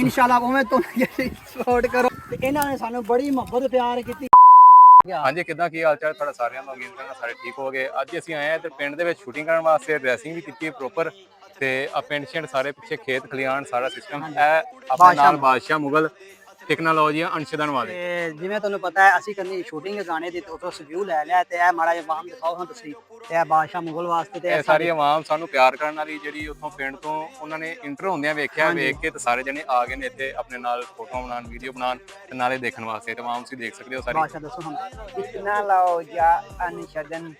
ਇਨਸ਼ਾਅੱਲਾ ਉਵੇਂ ਤੋਂ ਸਪੋਰਟ ਕਰੋ। ਤੇ ਇਹਨਾਂ ਨੇ ਸਾਨੂੰ ਬੜੀ ਮੁਹੱਬਤ ਪਿਆਰ ਕੀਤੀ। ਹਾਂਜੀ ਕਿੱਦਾਂ ਕੀ ਹਾਲ ਚਾਲ? ਤੁਹਾਡਾ ਸਾਰਿਆਂ ਦਾ ਉਮੀਦ ਕਰਨਾ ਸਾਰੇ ਠੀਕ ਹੋਗੇ ਅੱਜ ਅਸੀਂ ਆਏ ਆ ਤੇ ਪਿੰਡ ਦੇ ਵਿੱਚ ਸ਼ੂਟਿੰਗ ਕਰਨ ਵਾਸਤੇ ਡਰੈਸਿੰਗ ਵੀ ਕੀਤੀ ਹੈ ਪ੍ਰੋਪਰ ਤੇ ਆ ਪਿੰਡ ਸਾਰੇ ਪਿੱਛੇ ਖੇਤ ਖਲਿਆਣ ਸਾਰਾ ਸਿਸਟਮ ਹੈ ਆਪਣੇ ਨਾਲ ਬਾਦਸ਼ਾਹ ਮੁਗਲ ਟੈਕਨੋਲੋਜੀਆਂ ਅੰਸ਼ਦਾਨ ਵਾਲੇ। ਜਿਵੇਂ ਤੁਹਾਨੂੰ ਪਤਾ ਹੈ ਅਸੀਂ ਕਰਨੀ ਸ਼ੂਟਿੰਗ ਗਾਣੇ ਦੀ ਤੇ ਉਤੋਂ ਸਵਿਊ ਲੈ ਲਿਆ ਤੇ ਇਹ ਮਾੜਾ ਜਿਹਾ ਵਾਮ ਦਿਖਾਓ ਹਾਂ ਤੁਸੀਂ। ਇਹ ਬਾਦਸ਼ਾਹ ਮੁਗਲ ਵਾਸਤੇ ਤੇ ਇਹ ਸਾਰੀ ਆਵਾਮ ਸਾਨੂੰ ਪਿਆਰ ਕਰਨ ਵਾਲੀ ਜਿਹੜੀ ਉੱਥੋਂ ਪਿੰਡ ਤੋਂ ਉਹਨਾਂ ਨੇ ਇੰਟਰ ਹੁੰਦਿਆਂ ਵੇਖਿਆ ਵੇਖ ਕੇ ਤੇ ਸਾਰੇ ਜਣੇ ਆ ਗਏ ਨੇ ਇੱਥੇ ਆਪਣੇ ਨਾਲ ਫੋਟੋ ਬਣਾਉਣ ਵੀਡੀਓ ਬਣਾਉਣ ਤੇ ਨਾਲੇ ਦੇਖਣ ਵਾਸਤੇ ਤੇ ਆਵਾਮ ਤੁਸੀਂ ਦੇਖ ਸਕਦੇ ਹੋ ਸਾਰੀ। ਬਾਦਸ਼ਾਹ ਦੱਸੋ ਹੁਣ ਇਤਨਾ ਲਾਓ ਜਾਂ ਅਨਸ਼ਦਨ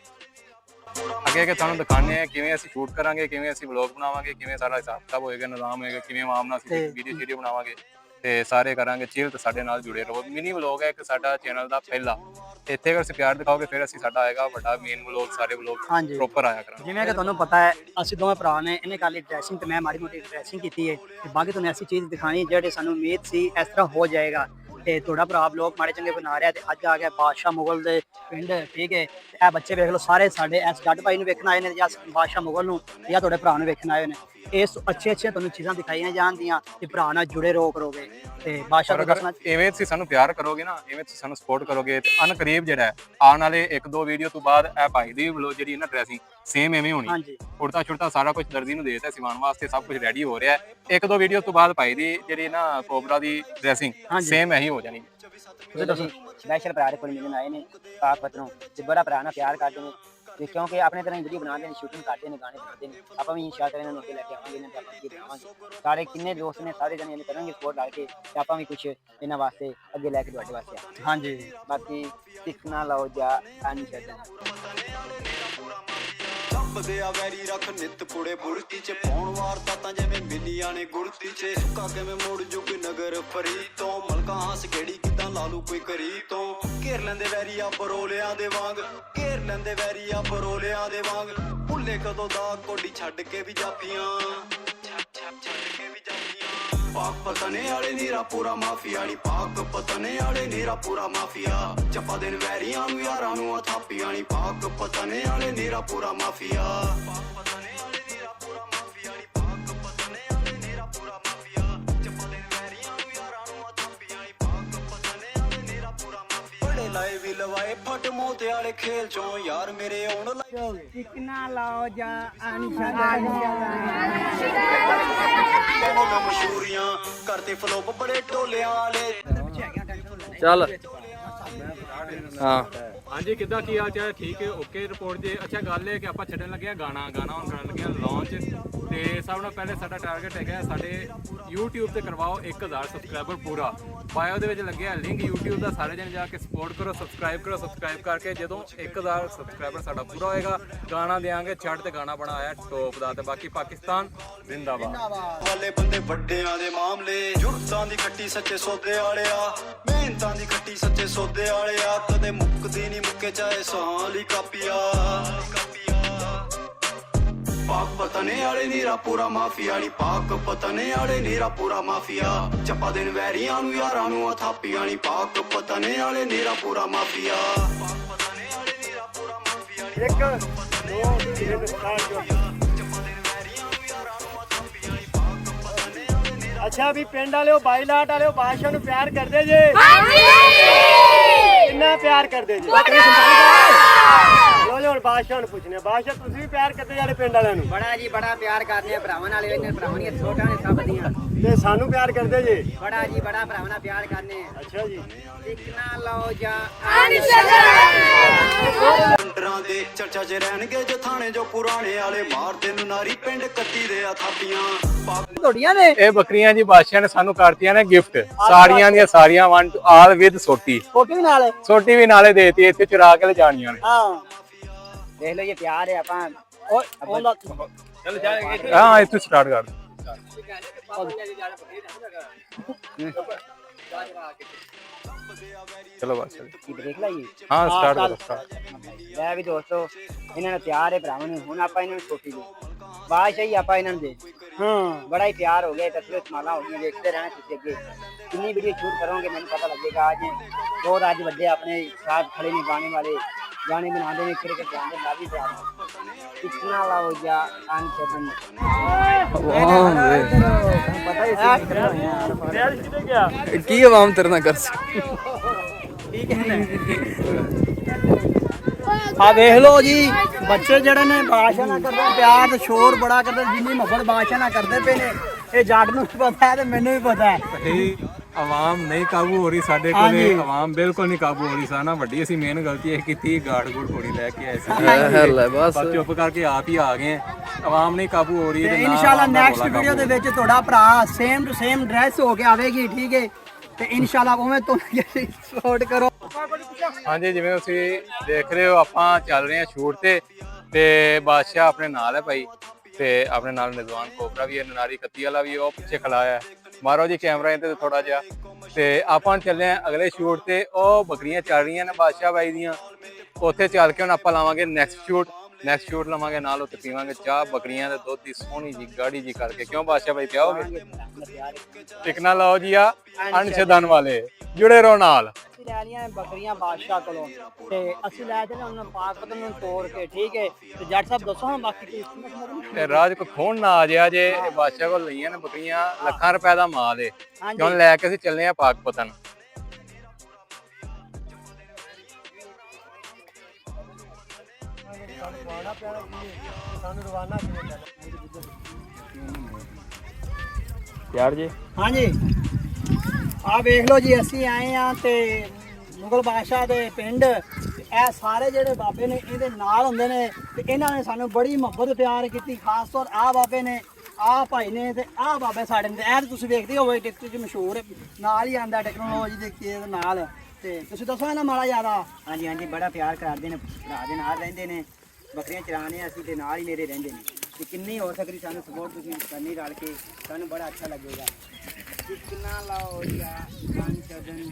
ਅੱਗੇ ਅੱਗੇ ਤੁਹਾਨੂੰ ਦਿਖਾਣੇ ਆ ਕਿਵੇਂ ਅਸੀਂ ਸ਼ੂਟ ਕਰਾਂਗੇ ਕਿਵੇਂ ਅਸੀਂ ਵਲੌਗ ਬਣਾਵਾਂਗੇ ਕਿਵੇਂ ਸਾਰਾ ਹਿਸਾਬ ਕਿਤਾਬ ਹੋਏਗਾ ਨਿਜ਼ਾਮ ਹੋਏਗਾ ਕਿਵੇਂ ਆਵਾਮ ਨਾਲ ਅਸੀਂ ਵੀਡੀਓ ਸ਼ੀਡੀਓ ਬਣਾਵਾਂਗੇ। ਤੇ ਸਾਰੇ ਕਰਾਂਗੇ ਚੀਲ ਤੇ ਸਾਡੇ ਨਾਲ ਜੁੜੇ ਰਹੋ। ਮਿਨੀ ਵਲੌਗ ਹੈ ਇੱਕ ਸਾਡਾ ਚੈਨਲ ਦਾ ਪਹਿਲਾ। ਇੱਥੇ ਅਗਰ ਤੁਸੀਂ ਪਿਆਰ ਦਿਖਾਓਗੇ ਫਿਰ ਅਸੀਂ ਸਾਡਾ ਆਏਗਾ ਵੱਡਾ ਮੇਨ ਵਲੌਗ ਸਾਰੇ ਵਲੌਗ ਹਾਂਜੀ। ਪ੍ਰੋਪਰ ਆਇਆ ਕਰਾਂਗੇ। ਜਿਵੇਂ ਕਿ ਤੁਹਾਨੂੰ ਪਤਾ ਹੈ ਅਸੀਂ ਦੋਵੇਂ ਭਰਾ ਨੇ ਇਹਨੇ ਕਾਲੀ ਡਰੈਸਿੰਗ ਤੇ ਮੈਂ ਮਾੜੀ ਮੋਟੀ ਡਰੈਸਿੰਗ ਕੀਤੀ ਹੈ ਤੇ ਬਾਕੀ ਤੁਹਾਨੂੰ ਐਸੀ ਚੀਜ਼ ਦਿਖਾਣੀ ਜਿਹੜੇ ਸਾਨੂੰ ਉਮੀਦ ਸੀ ਇਸ ਤਰ੍ਹਾਂ ਹੋ ਜਾਏਗਾ। ਤੇ ਤੁਹਾਡਾ ਭਰਾ ਬਲੌਗ ਮਾੜੇ ਚੰਗੇ ਬਣਾ ਰਿਹਾ ਤੇ ਅੱਜ ਆ ਗਿਆ ਬਾਦਸ਼ਾਹ ਮੁਗਲ ਦੇ ਪਿੰਡ ਠੀਕ ਹੈ ਤੇ ਇਹ ਬੱਚੇ ਵੇਖ ਲਓ ਸਾਰੇ ਸਾਡੇ ਇਸ ਜੱਟ ਭਾਈ ਨੂੰ ਵੇਖਣ ਆਏ ਨੇ ਜਾਂ ਬਾਦਸ਼ਾਹ ਮੁਗਲ ਨੂੰ ਜਾਂ ਤੁਹਾਡੇ ਭਰਾ ਨੂੰ ਵੇਖਣ ਆਏ ਨੇ। ਇਸ ਅੱਛੇ ਅੱਛੇ ਤੁਹਾਨੂੰ ਚੀਜ਼ਾਂ ਦਿਖਾਈਆਂ ਜਾਣਦੀਆਂ ਤੇ ਭਰਾ ਨਾਲ ਜੁੜੇ ਰਹੋ ਕਰੋਗੇ। ਤੇ ਨੂੰ ਅਗਰ ਦੱਸਣਾ ਇਵੇਂ ਤੁਸੀਂ ਸਾਨੂੰ ਪਿਆਰ ਕਰੋਗੇ ਨਾ ਇਵੇਂ ਤੁਸੀਂ ਸਾਨੂੰ ਸਪੋਰਟ ਕਰੋਗੇ ਤੇ ਅਨਕਰੀਬ ਜਿਹੜਾ ਹੈ, ਆਉਣ ਵਾਲੇ ਇੱਕ ਦੋ ਵੀਡੀਓ ਤੋਂ ਬਾਅਦ ਇਹ ਭਾਈ ਦੀ ਵਲੌਗ ਜਿਹੜੀ ਹੈ ਨਾ ਡਰੈਸਿੰਗ ਸੇਮ ਐਵੇਂ ਹੋਣੀ। ਹਾਂਜੀ। ਕੁੜਤਾ ਛੁੜਤਾ ਸਾਰਾ ਕੁਝ ਦਰਜੀ ਨੂੰ ਦਿੱਤਾ ਸਿਵਾਉਣ ਵਾਸਤੇ ਸਭ ਕੁਝ ਰੈਡੀ ਹੋ ਰਿਹਾ ਹੈ। ਇੱਕ ਦੋ ਵੀਡੀਓ ਤੋਂ ਬਾਅਦ ਭਾਈ ਦੀ ਜਿਹੜੀ ਨਾ ਕੋਬਰਾ ਦੀ ਡਰੈਸਿੰਗ। ਸੇਮ ਇਹੀ ਹੋ ਜਾਣੀ। ਤੁਸੀਂ ਦੱਸੋ ਸਪੈਸ਼ਲ ਭਰਾ ਦੇ ਕੋਲ ਮਿਲਣ ਆਏ ਨੇ ਪਾਕ ਪਤਰੋਂ ਤੇ ਬੜਾ ਭਰਾ ਨਾਲ ਪਿਆਰ ਕਰਦੇ ਨੇ ਤੇ ਕਿਉਂਕਿ ਆਪਣੇ ਤਰ੍ਹਾਂ ਵੀਡੀਓ ਬਣਾਉਂਦੇ ਨੇ ਸ਼ੂਟਿੰਗ ਕਰਦੇ ਨੇ ਗਾਣੇ ਬਣਾਉਂਦੇ ਨੇ। ਆਪਾਂ ਵੀ ਇਨਸ਼ਾਅੱਲਾ ਇਹਨਾਂ ਨੂੰ ਅੱਗੇ ਲੈ ਕੇ ਆਵਾਂਗੇ ਇਹਨਾਂ ਆਪਾਂ ਅੱਗੇ ਬਣਾਵਾਂਗੇ ਸਾਰੇ ਕਿੰਨੇ ਦੋਸਤ ਨੇ ਸਾਰੇ ਜਣੇ ਇਹਨੇ ਕਰਾਂਗੇ ਸਪੋਰਟ ਲਾ ਕੇ ਤੇ ਆਪਾਂ ਵੀ ਕੁਝ ਇਹਨਾਂ ਵਾਸਤੇ ਅੱਗੇ ਲੈ ਕੇ ਤੁਹਾਡੇ ਵਾਸਤੇ ਹਾਂਜੀ। ਬਾਕੀ ਸਿੱਖਣਾ ਲਾਓ ਜਾਂ ਅਨਸ਼ਦਨ ਲੱਭਦੇ ਆ ਵੈਰੀ ਰੱਖ ਨਿਤ ਕੁੜੇ ਬੁਰਤੀ ਚ। ਪਾਉਣ ਵਾਰਤਾ ਤਾਂ ਜਿਵੇਂ ਮਿਲੀਆਂ ਨੇ ਗੁਰਤੀ ਚ। ਸੁੱਕਾ ਕਿਵੇਂ ਮੋੜ ਜੁਗ ਨਗਰ ਫਰੀ ਤੋਂ। ਮਲਕਾ ਹੱਸ ਕਿਹੜੀ ਕਿਦਾਂ ਲਾਲੂ ਕੋਈ ਕਰੀ ਤੋਂ। ਘੇਰ ਲੈਂਦੇ ਵੈਰੀ ਆ ਬਰੋਲਿਆਂ ਦੇ ਵਾਂਗ। ਘੇਰ ਲੈਂਦੇ ਵੈਰੀ ਆ ਬਰੋਲਿਆਂ ਦੇ ਵਾਂਗ। ਭੁੱਲੇ ਕਦੋਂ ਦਾ ਕੋਡੀ ਛੱਡ ਕੇ ਵੀ ਜਾਫੀਆਂ ਪਾਕ ਪਤਨੇ ਵਾਲੇ ਨੀਰਾ ਪੂਰਾ ਮਾਫੀਆ ਨੀ ਪਾਕ ਪਤਨੇ ਵਾਲੇ ਨੀਰਾ ਪੂਰਾ ਮਾਫੀਆ। ਚੱਪਾ ਦੇਣ ਵੈਰੀਆਂ ਨੂੰ ਯਾਰਾਂ ਨੂੰ ਆ ਥਾਪੀਆਂ ਨੀ। ਪਾਕ ਪਤਨੇ ਵਾਲੇ ਨੀਰਾ ਪੂਰਾ ਮਾਫੀਆ। ਲਵਾਏ ਫਟ ਮੋਤੇ ਵਾਲੇ ਖੇਲ ਚੋਂ। ਯਾਰ ਮੇਰੇ ਆਉਣ ਲੱਗੇ ਸਿੱਖਣਾ ਲਾਓ ਜਾਂ ਅਨਸ਼ਦਨ ਉਹਨਾਂ ਮਸ਼ਹੂਰੀਆਂ ਕਰਤੇ ਫਲੋਪ ਬੜੇ ਟੋਲਿਆਂ ਵਾਲੇ। ਚੱਲ। ਹਾਂ। ਹਾਂਜੀ, ਕਿੱਦਾਂ ਕੀ ਹਾਲ ਚਾਲ? ਠੀਕ ਹੈ ਓਕੇ ਰਿਪੋਰਟ ਜੇ। ਅੱਛਾ, ਗੱਲ ਇਹ ਕਿ ਆਪਾਂ ਛੱਡਣ ਲੱਗੇ ਆ ਗਾਣਾ ਗਾਣਾ ਹੁਣ ਕਰਨ ਲੱਗੇ ਆ ਲਾਂਚ ਤੇ ਸਭ ਤੋਂ ਪਹਿਲੇ ਸਾਡਾ ਟਾਰਗੇਟ ਹੈਗਾ ਸਾਡੇ YouTube ਤੇ ਕਰਵਾਓ 1000 ਸਬਸਕ੍ਰਾਈਬਰ ਪੂਰਾ। ਬਾਇਓ ਦੇ ਵਿੱਚ ਲੱਗਿਆ ਲਿੰਕ YouTube ਦਾ, ਸਾਰੇ ਜਣੇ ਜਾ ਕੇ ਸਪੋਰਟ ਕਰੋ ਸਬਸਕ੍ਰਾਈਬ ਕਰੋ ਸਬਸਕ੍ਰਾਈਬ ਕਰਕੇ ਜਦੋਂ 1000 ਸਬਸਕ੍ਰਾਈਬਰ ਸਾਡਾ ਪੂਰਾ ਹੋਏਗਾ, ਗਾਣਾ ਦੇਾਂਗੇ ਛੱਡ ਤੇ ਗਾਣਾ ਬਣਾਇਆ ਟੋਪ ਦਾ ਤੇ ਬਾਕੀ ਪਾਕਿਸਤਾਨ ਜ਼ਿੰਦਾਬਾਦ। ਵਾਲੇ ਬੰਦੇ ਵੱਡਿਆਂ ਦੇ ਮਾਮਲੇ, ਜੁਰਤਾਂ ਦੀ ਖੱਟੀ ਸੱਚੇ ਸੌਦੇ ਵਾਲਿਆ ਮਿਹਨਤਾਂ ਦੀ ਖੱਟੀ ਸੱਚੇ ਸੌਦੇ ਵਾਲਿਆ ਮੁੱਕੇ ਚਾਹੇ ਸਾਲੀ ਕਾਪੀਆ। ਪਾਕ ਪਤਨੇ ਵਾਲੇ ਨੀਰਾ ਪੂਰਾ ਮਾਫੀਆ ਨੀ ਪਾਕ ਪਤਨੇ ਵਾਲੇ ਨੀਰਾ ਪੂਰਾ ਮਾਫੀਆ। ਚੱਪਾ ਦੇਣ ਵੈਰੀਆਂ ਨੂੰ ਯਾਰਾਂ ਨੂੰ ਆ ਥਾਪੀਆਂ ਨੀ ਪਾਕ ਪਤਨੇ ਵਾਲੇ ਨੀਰਾ ਪੂਰਾ ਮਾਫੀਆ। ਪਾਕ ਪਤਨੇ ਵਾਲੇ ਨੀਰਾ ਪੂਰਾ ਮਾਫੀਆ ਨੀ ਇੱਕ ਦੋ ਤਿੰਨ ਚਾਰ ਚੱਪਾ ਦੇਣ ਵੈਰੀਆਂ ਨੂੰ ਯਾਰਾਂ ਨੂੰ ਆ ਥਾਪੀਆਂ ਨੀ ਪਾਕ ਪਤਨੇ ਵਾਲੇ ਨੀਰਾ ਅੱਛਾ ਵੀ ਪਿੰਡ ਵਾਲਿਓ ਬਾਈਲਾਟ ਵਾਲਿਓ ਬਾਦਸ਼ਾਹ ਨੂੰ ਪਿਆਰ ਕਰਦੇ ਜੇ। ਕਿੰਨਾ ਪਿਆਰ ਕਰਦੇ ਜੇ। ਲੋ ਲੋ ਹੁਣ ਬਾਦਸ਼ਾਹ ਨੂੰ ਪੁੱਛਨੇ ਬਾਦਸ਼ਾਹ ਤੁਸੀਂ ਵੀ ਪਿਆਰ ਕਰਦੇ ਜਿਹੜੇ ਪਿੰਡ ਵਾਲਿਆਂ ਨੂੰ? ਬੜਾ ਜੀ ਬੜਾ ਪਿਆਰ ਕਰਦੇ ਆ ਭਰਾਵਾਂ ਨਾਲ ਇਹਨਾਂ ਭਰਾਵਾਂ ਦੀਆਂ ਛੋਟਾਂ ਨੇ ਸਭ ਦੀਆਂ। ਤੇ ਸਾਨੂੰ ਪਿਆਰ ਕਰਦੇ ਜੇ? ਬੜਾ ਜੀ ਬੜਾ ਭਰਾਵਾਂ ਨਾਲ ਪਿਆਰ ਕਰਨੇ ਆ ਅੱਛਾ ਜੀ। ਸਿੱਖਣਾ ਲਾਓ ਜਾਂ ਅੰਡਰਾਂ ਦੇ ਚਰਚਾ 'ਚ ਰਹਿਣਗੇ ਜੇ ਥਾਣੇ ਜੋ ਪੁਰਾਣੇ ਵਾਲੇ ਮਾਰਦੇ ਨੂੰ ਨਾਰੀ ਪਿੰਡ ਕੱਟੀ ਦੇ ਆ ਥਾਪੀਆਂ। ਤੁਹਾਡੀਆਂ ਨੇ? ਇਹ ਬੱਕਰੀਆਂ ਜੀ ਬਾਦਸ਼ਾਹ ਨੇ ਸਾਨੂੰ ਕਰਤੀਆਂ ਨੇ ਗਿਫਟ। ਸਾਰੀਆਂ ਦੀਆਂ ਸਾਰੀਆਂ ਵਨ ਆਲ ਵਿਦ ਸੋਟੀ। ਫੋਟੋ ਨਾਲ? ਸੋਟੀ ਵੀ ਨਾਲੇ ਦੇਤੀ ਇੱਥੇ ਚੁਰਾ ਕੇ ਲਿਜਾਣੀਆਂ ਨੇ। ਹਾਂ। ਦੇਖ ਲਓ ਇਹ ਪਿਆਰ ਹੈ ਆਪਾਂ। ਉਹ ਉਹਦਾ ਹਾਂ ਇੱਥੇ ਸਟਾਰਟ ਕਰ। ਚਲੋ ਬਸ ਕੀ ਦੇਖ ਲਈਏ ਹਾਂ ਸਟਾਰਟ ਕਰੋ। ਲੈ ਵੀ ਦੋਸਤੋ ਇਹਨਾਂ ਨੂੰ ਪਿਆਰ ਹੈ ਭਰਾਵਾਂ ਨੂੰ। ਹੁਣ ਆਪਾਂ ਇਹਨਾਂ ਨੂੰ ਛੋਟੀ ਦੇ ਬਾਦਸ਼ਾਹ ਹੀ ਆਪਾਂ ਇਹਨਾਂ ਨੂੰ ਦੇ। ਹਾਂ। ਬੜਾ ਹੀ ਪਿਆਰ ਹੋ ਗਿਆ ਤਸਵੀਰ ਸਮਾਲਾ ਹੋ ਗਈਆਂ ਦੇਖਦੇ ਰਹਿਣਾ ਤੁਸੀਂ ਅੱਗੇ। ਕਿੰਨੀ ਵੀਡੀਓ ਸ਼ੂਟ ਕਰੋਗੇ ਮੈਨੂੰ ਪਤਾ ਲੱਗੇਗਾ। ਅੱਜ ਬਹੁਤ ਅੱਜ ਵੱਡੇ ਆਪਣੇ ਸਾਥ ਖੜੇ ਨੇ ਗਾਣੇ ਵਾਲੇ। ਨੇ ਜਾਣਦੇ ਲਾ ਵੀ ਪਿਆਰ ਕਿਤਨਾ ਲਾਓ ਜਾਂ ਅੰਨ ਛੱਡਣ ਪਤਾ ਹੀ ਸੀ ਰਿਆਜ਼ ਕਿਤੇ ਗਿਆ ਕੀ ਆਵਾਮ ਤੇਰੇ ਨਾਲ ਕਰ ਆ ਵੇਖ ਲਓ ਜੀ ਬੱਚੇ ਜਿਹੜੇ ਨੇ ਬਾਦਸ਼ਾਹ ਨਾਲ ਕਰਦੇ ਪਿਆਰ ਤੇ ਸ਼ੋਰ ਬੜਾ ਕਰਦੇ ਜਿੰਨੀ ਮੁਹੱਬਤ ਬਾਦਸ਼ਾਹ ਨਾਲ ਕਰਦੇ ਪਏ ਨੇ ਇਹ ਜੱਟ ਨੂੰ ਪਤਾ ਹੈ ਤੇ ਮੈਨੂੰ ਵੀ ਪਤਾ ਹੈ। ਆਵਾਮ ਨਹੀਂ ਕਾਬੂ ਹੋ ਰਹੀ ਸਾਡੇ ਹਾਂਜੀ। ਕੋਲੇ ਆਵਾਮ ਬਿਲਕੁਲ ਨਹੀਂ ਕਾਬੂ ਹੋ ਰਹੀ ਸਾਨਾ ਵੱਡੀ ਅਸੀਂ ਮੇਨ ਗਲਤੀ ਇਹ ਕੀਤੀ ਗਾੜ ਗੁੜ ਥੋੜੀ ਲੈ ਕੇ ਆਏ ਸੀ। ਹੱਲ ਹੈ ਬਸ। ਚੁੱਪ ਕਰਕੇ ਆਪ ਹੀ ਆ ਗਏ ਆ। ਆਵਾਮ ਨਹੀਂ ਕਾਬੂ ਹੋ ਰਹੀ ਤੇ ਇਨਸ਼ਾਅੱਲਾ ਨੈਕਸਟ ਵੀਡੀਓ ਦੇ ਵਿੱਚ ਤੁਹਾਡਾ ਭਰਾ ਸੇਮ ਟੂ ਸੇਮ ਡਰੈਸ ਹੋ ਕੇ ਆਵੇਗੀ ਠੀਕ ਹੈ? ਤੇ ਇਨਸ਼ਾਅੱਲਾ ਉਵੇਂ ਤੁਹਾਨੂੰ ਸਪੋਰਟ ਕਰੋ। ਹਾਂਜੀ ਜਿਵੇਂ ਤੁਸੀਂ ਦੇਖ ਰਹੇ ਹੋ ਆਪਾਂ ਚੱਲ ਰਹੇ ਹਾਂ ਸ਼ੂਟ ਤੇ ਤੇ ਬਾਦਸ਼ਾਹ ਆਪਣੇ ਨਾਲ ਹੈ ਭਾਈ। ਤੇ ਆਪਣੇ ਨਾਲ ਨਿਜ਼ਵਾਨ ਕੋਬਰਾ ਵੀ ਹੈ ਨਨਾਰੀ ਕੱਤੀ ਵਾਲਾ ਵੀ ਉਹ ਪਿੱਛੇ ਖੜਾ ਹੈ। ਮਾਰੋ ਜੀ ਕੈਮਰਾ ਤੇ ਥੋੜਾ ਜਿਹਾ। ਤੇ ਆਪਾਂ ਚੱਲੇ ਹਾਂ ਅਗਲੇ ਸ਼ੂਟ ਤੇ। ਉਹ ਬੱਕਰੀਆਂ ਚੱਲ ਰਹੀਆਂ ਨੇ ਬਾਦਸ਼ਾਹ ਬਾਈ ਦੀਆਂ। ਉੱਥੇ ਚੱਲ ਕੇ ਹੁਣ ਆਪਾਂ ਲਾਵਾਂਗੇ ਨੈਕਸਟ ਸ਼ੂਟ ਨੈਕਸਟ ਸ਼ੂਟ ਲਵਾਂਗੇ, ਨਾਲ ਉੱਥੇ ਪੀਵਾਂਗੇ ਚਾਹ, ਬੱਕਰੀਆਂ ਦੇ ਦੁੱਧ ਦੀ ਸੋਹਣੀ ਜੀ, ਗਾੜੀ ਜੀ ਕਰਕੇ। ਕਿਉਂ ਬਾਦਸ਼ਾਹ ਬਾਈ ਪਿਆਓਗੇ? ਟਿਕਨਾ ਨਾ ਲਾਓ ਜੀ ਆ ਅਣਛਦਨ ਵਾਲੇ। ਜੁੜੇ ਰਹੋ ਨਾਲ। ਲੈ ਲਈਆਂ ਬੱਕਰੀਆਂ ਬਾਦਸ਼ਾਹ ਕੋਲੋਂ। ਤੇ ਅਸੀਂ ਲੈ ਜਨੇ ਉਹਨਾਂ ਪਾਕ ਪਤਨ ਨੂੰ ਤੋੜ ਕੇ ਠੀਕ ਹੈ ਤੇ ਜੱਟ ਸਾਹਿਬ ਦੱਸੋ ਹਾਂ ਬਾਕੀ ਕੀ ਤੇ ਰਾਜ ਕੋ ਖੋਣ ਨਾ ਆ ਜਿਆ ਜੇ ਇਹ ਬਾਦਸ਼ਾਹ ਕੋਲ ਲਈਆਂ ਨੇ ਬੱਕਰੀਆਂ ਲੱਖਾਂ ਰੁਪਏ ਦਾ ਮਾਲ ਏ। ਹਾਂਜੀ। ਕਿਉਂ ਲੈ ਕੇ ਅਸੀਂ ਚੱਲੇ ਆ ਪਾਕਪਤਨ ਸਾਨੂੰ ਰਵਾਨਾ ਕਿਵੇਂ ਯਾਰ ਜੀ। ਹਾਂਜੀ। ਆ ਵੇਖ ਲਓ ਜੀ ਅਸੀਂ ਆਏ ਆ ਤੇ ਮੁਗਲ ਬਾਦਸ਼ਾਹ ਦੇ ਪਿੰਡ ਇਹ ਸਾਰੇ ਜਿਹੜੇ ਬਾਬੇ ਨੇ ਇਹਦੇ ਨਾਲ ਹੁੰਦੇ ਨੇ, ਤੇ ਇਹਨਾਂ ਨੇ ਸਾਨੂੰ ਬੜੀ ਮੁਹੱਬਤ ਪਿਆਰ ਕੀਤੀ, ਖਾਸ ਤੌਰ ਆ ਬਾਬੇ ਨੇ ਆ ਭਾਈ ਨੇ, ਤੇ ਆ ਬਾਬੇ ਸਾਡੇ ਨੇ। ਇਹ ਤਾਂ ਤੁਸੀਂ ਵੇਖਦੇ ਹੋਵੇ ਟਿਕਟ 'ਚ ਮਸ਼ਹੂਰ ਨਾਲ ਹੀ ਆਂਦਾ ਟੈਕਨੋਲੋਜੀ ਦੇ ਕੇ ਨਾਲ। ਤੇ ਤੁਸੀਂ ਦੱਸੋ ਇਹਨਾਂ ਮਾੜਾ ਜ਼ਿਆਦਾ ਹਾਂਜੀ ਹਾਂਜੀ, ਬੜਾ ਪਿਆਰ ਕਰਦੇ ਨੇ, ਭਰਾ ਦੇ ਨਾਲ ਰਹਿੰਦੇ ਨੇ, ਬੱਕਰੀਆਂ ਚਰਾਣੇ ਅਸੀਂ ਤੇ ਨਾਲ ਹੀ ਮੇਰੇ ਰਹਿੰਦੇ ਨੇ। ਤੇ ਕਿੰਨੀ ਹੋ ਸਕਦੀ ਸਾਨੂੰ ਸਪੋਰਟ ਤੁਸੀਂ ਕਰਨੀ ਰਲ ਕੇ, ਸਾਨੂੰ ਬੜਾ ਅੱਛਾ ਲੱਗੇਗਾ। ਕਿਤਨਾ ਲਾਓ ਜਾਂ ਅੰਨ ਛੱਡਣ